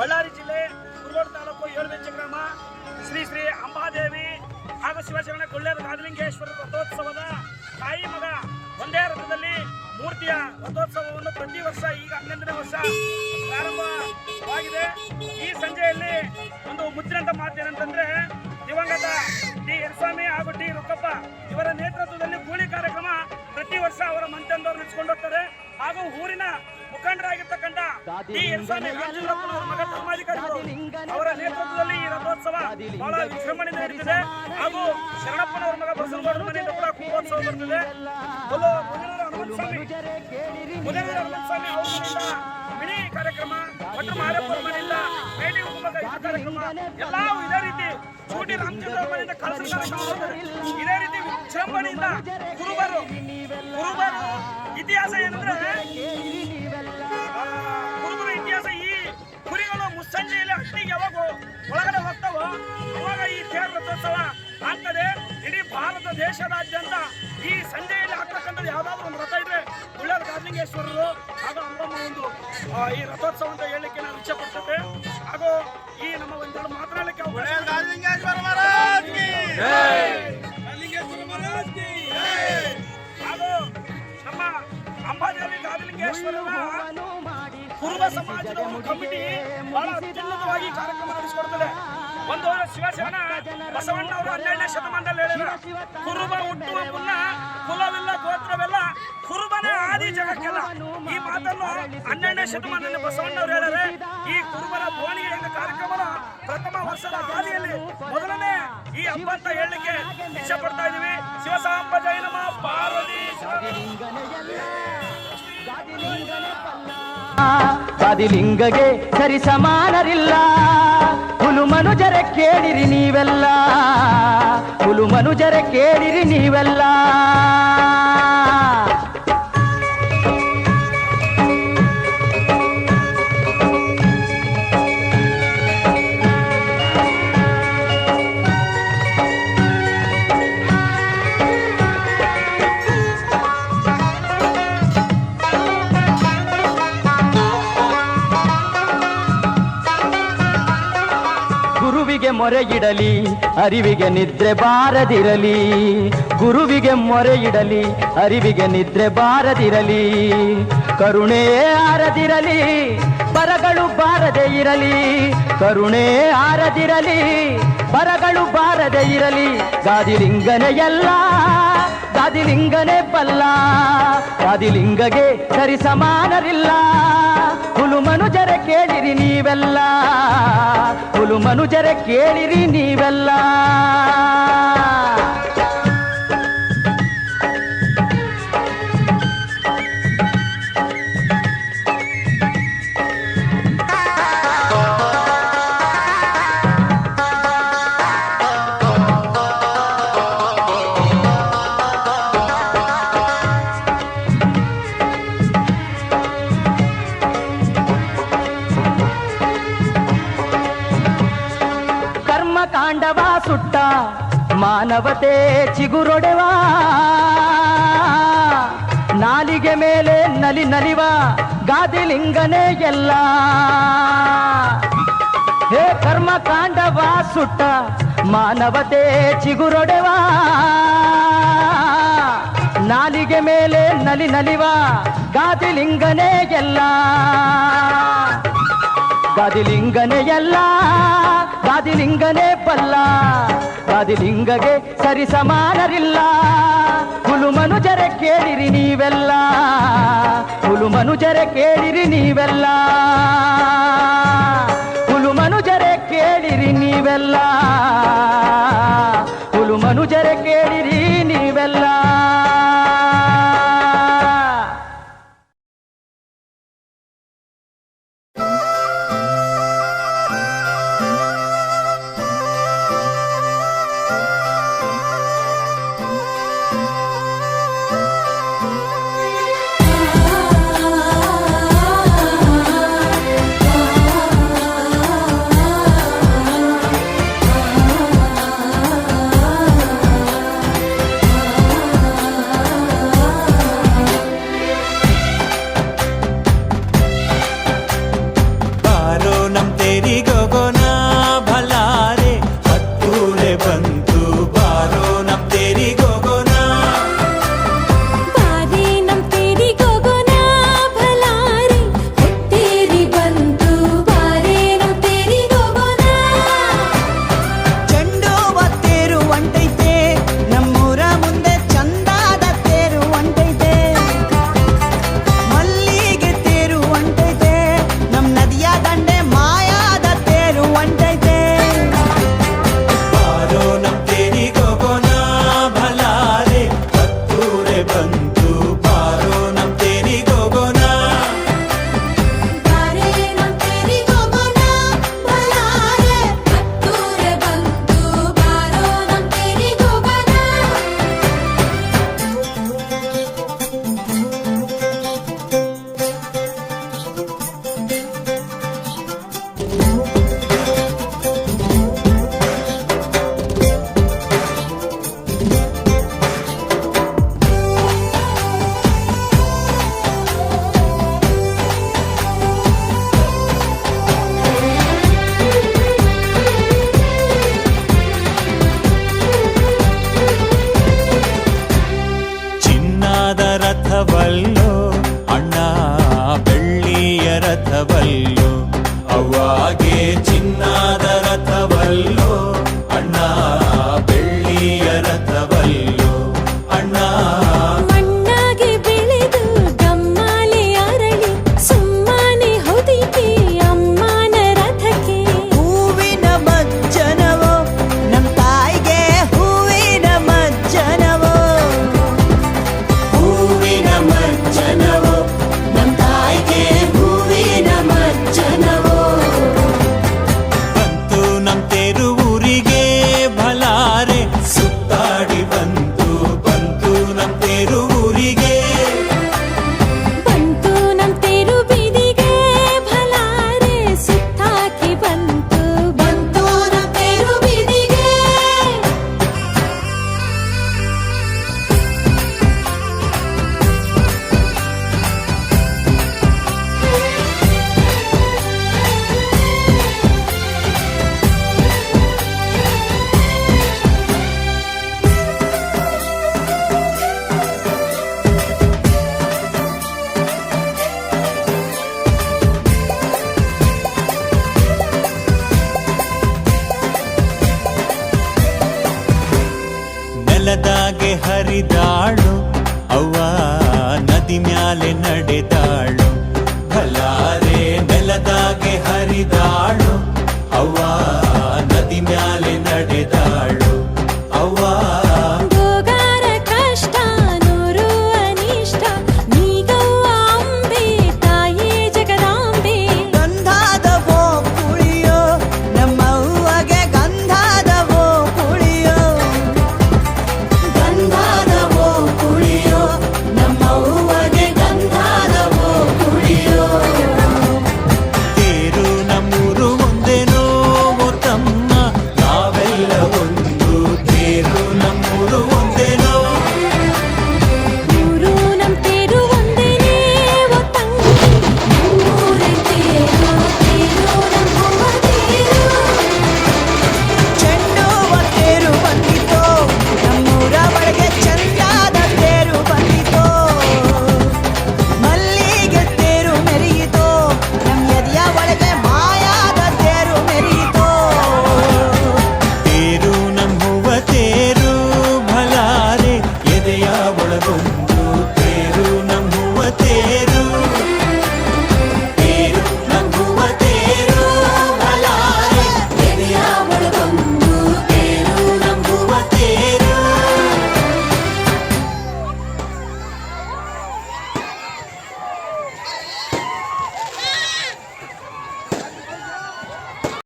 ಬಳ್ಳಾರಿ ಜಿಲ್ಲೆ, ಕುರುಗೋಡು ತಾಲೂಕು ಏಳುಬೆಂಚಿ ಗ್ರಾಮ. ಶ್ರೀ ಶ್ರೀ ಅಂಬಾದೇವಿ ಹಾಗೂ ಶಿವಶರಣ ಕೊಳ್ಳೇರ ರಾಜಲಿಂಗೇಶ್ವರ ರಥೋತ್ಸವದ ತಾಯಿ ಮಗ ಒಂದೇ ರಥದಲ್ಲಿ ಮೂರ್ತಿಯ ರಥೋತ್ಸವವನ್ನು ಪ್ರತಿ ವರ್ಷ ಈಗ ಹನ್ನೊಂದನೇ ವರ್ಷ ಪ್ರಾರಂಭವಾಗಿದೆ. ಈ ಸಂಜೆಯಲ್ಲಿ ಒಂದು ಮುಚ್ಚಿನಂತ ಮಾತೇನಂತಂದ್ರೆ ದಿವಂಗತ ಡಿ ಸ್ವಾಮಿ ಹಾಗೂ ಡಿ ರುಕ್ಕಪ್ಪ ಇವರ ನೇತೃತ್ವದಲ್ಲಿ ಕೂಲಿ ಕಾರ್ಯಕ್ರಮ ಪ್ರತಿ ವರ್ಷ ಅವರ ಮಂತ್ಯಂದವರು ನಡೆಸಿಕೊಂಡು ಹೋಗ್ತಾರೆ. ಹಾಗೂ ಊರಿನ ಮುಖಂಡರಾಗಿರ್ತಕ್ಕಂಥ ಮಗ ಧರ್ಮಾಧಿಕಾರಿಗಳು ಅವರ ನೇತೃತ್ವದಲ್ಲಿ ಈ ರಥೋತ್ಸವ ಬಹಳ ವಿಜೃಂಭಣೆಯಿಂದ ನಡೀತಿದೆ. ಹಾಗೂ ಶರಣಪ್ಪನವರ ಮಗ ಬಸವಗೌಡರ ಮನೆಯಿಂದ ಕೂಡ ಕುಂಭೋತ್ಸವ ಬರ್ತದೆ ಮುದಿನೂರು ಮುದಿನೂರು ಮಿನಿ ಕಾರ್ಯಕ್ರಮ ಮಾರಪ್ಪರ ಮನೆಯಿಂದ ಕಾರ್ಯಕ್ರಮ. ಎಲ್ಲವೂ ಇದೇ ರೀತಿ ಚೂಟಿ ರಾಮಚಂದ್ರ ಮನೆಯಿಂದ ಇದೇ ರೀತಿ ವಿಜೃಂಭಣೆಯಿಂದ ಇತಿಹಾಸ ಏನಂದ್ರೆ ಆಗ್ತದೆ. ಇಡೀ ಭಾರತ ದೇಶದಾದ್ಯಂತ ಈ ಸಂಜೆಯಲ್ಲಿ ಆಗ್ತಕ್ಕಂಥದ್ದು ಯಾವ್ದಾದ್ರು ಒಂದು ರಥ ಇದ್ರೆ ಉಳ್ಳಾರ ಗಾರ್ಲಿಂಗೇಶ್ವರರು ಹಾಗೂ ಅಂಬಮ್ಮ ಒಂದು ಈ ರಥೋತ್ಸವ ಅಂತ ಹೇಳಲಿಕ್ಕೆ ನಾನು ಇಚ್ಛೆ ಪಡ್ತೇನೆ ಹಾಗೂ ಈ ನಮ್ಮ ಒಂದೆರಡು ಮಾತನಾಡಲಿಕ್ಕೆ ಹಾಗೂ ನಮ್ಮ ಅಂಬಾದೇವಿ ಕುರುಬ ಸಮಾಜದ ಒಂದು ಕಮಿಟಿ ಬಹಳ ಅತ್ಯುನ್ನತವಾಗಿ ಕಾರ್ಯಕ್ರಮ ನಡೆಸಿಕೊಡ್ತದೆ. ಒಂದು ಶಿವಶರಣ ಬಸವಣ್ಣ ಅವರು ಹನ್ನೆರಡನೇ ಶತಮಾನದಲ್ಲಿ ಹೇಳಿದ್ರು. ಕುರುಬ ಹುಟ್ಟುವ ಮುನ್ನ ಕುಲವಿಲ್ಲ, ಗೋತ್ರವೆಲ್ಲ ಕುರುಬನೇ ಆದಿ ಜಗಕ್ಕೆಲ್ಲ. ಈ ಮಾತನ್ನು ಹನ್ನೆರಡನೇ ಶತಮಾನದಲ್ಲಿ ಬಸವಣ್ಣವರು ಹೇಳಿದ್ರೆ, ಈ ಕುರುಬರ ಬೋಣಿಗೆ ಎಂಬ ಕಾರ್ಯಕ್ರಮದ ಪ್ರಥಮ ವರ್ಷದ ಹಾದಿಯಲ್ಲಿ ಮೊದಲನೇ ಈ ಹಬ್ಬ ಅಂತ ಹೇಳಲಿಕ್ಕೆ ಇಚ್ಛೆ ಪಡ್ತಾ ಇದೀವಿ ಶಿವಸಾಂಬ ಜೈನಮ ಪಾರ್ವತಿ ಆದಿಲಿಂಗಗೆ ಸರಿ ಸಮಾನರಿಲ್ಲ ಹುಲು ಮನುಜರೆ ಕೇಳಿರಿ ನೀವೆಲ್ಲ. ಹುಲು ಮನುಜರೆ ಕೇಳಿರಿ ನೀವೆಲ್ಲ. ಗುರುವಿಗೆ ಮೊರೆ ಇಡಲಿ ಅರಿವಿಗೆ ನಿದ್ರೆ ಬಾರದಿರಲಿ. ಗುರುವಿಗೆ ಮೊರೆ ಇಡಲಿ ಅರಿವಿಗೆ ನಿದ್ರೆ ಬಾರದಿರಲಿ. ಕರುಣೆ ಆರದಿರಲಿ, ಬರಗಳು ಬಾರದೆ ಇರಲಿ. ಕರುಣೆ ಆರದಿರಲಿ, ಬರಗಳು ಬಾರದೆ ಇರಲಿ. ಗಾದಿಲಿಂಗನೆ ಎಲ್ಲ, ಗಾದಿಲಿಂಗನೆ ಬಲ್ಲ. ಗಾದಿಲಿಂಗಗೆ ಸರಿ ಸಮಾನರಿಲ್ಲ. ಕೇಳಿರಿ ನೀವೆಲ್ಲ ಹುಲು ಮನುಜರ ಕೇಳಿರಿ ನೀವೆಲ್ಲ ಕಾಂಡವ ಸುಟ್ಟ, ಮಾನವತೆ ಚಿಗುರೊಡೆವ. ನಾಲಿಗೆ ಮೇಲೆ ನಲಿ ನಲಿವ ಗಾದಿಲಿಂಗನೇ ಎಲ್ಲ. ಹೇ ಕರ್ಮ ಕಾಂಡವ ಸುಟ್ಟ, ಮಾನವತೆ ಚಿಗುರೊಡೆವ. ನಾಲಿಗೆ ಮೇಲೆ ನಲಿ ನಲಿವ ಗಾದಿಲಿಂಗನೇ ಎಲ್ಲ. ಗಾದಿಲಿಂಗನೇ ಎಲ್ಲ ಗಾದಿಲಿಂಗನೇ ಬಲ್ಲ, ಗಾದಿಲಿಂಗಗೆ ಸರಿ ಸಮಾನರಿಲ್ಲ. ಮನುಜರ ಕೇಳಿರಿ ನೀವೆಲ್ಲ ಹುಲು ಮನುಜರೆ ಕೇಳಿರಿ ನೀವೆಲ್ಲ. ಹುಲು ಮನುಜರೆ ಕೇಳಿರಿ ನೀವೆಲ್ಲ ಹುಲು ಮನುಜರೆ ಕೇಳಿರಿ ನೀವೆಲ್ಲ. to ನದಿ ಮ್ಯಾಲೆ ನಡೆದಾಳ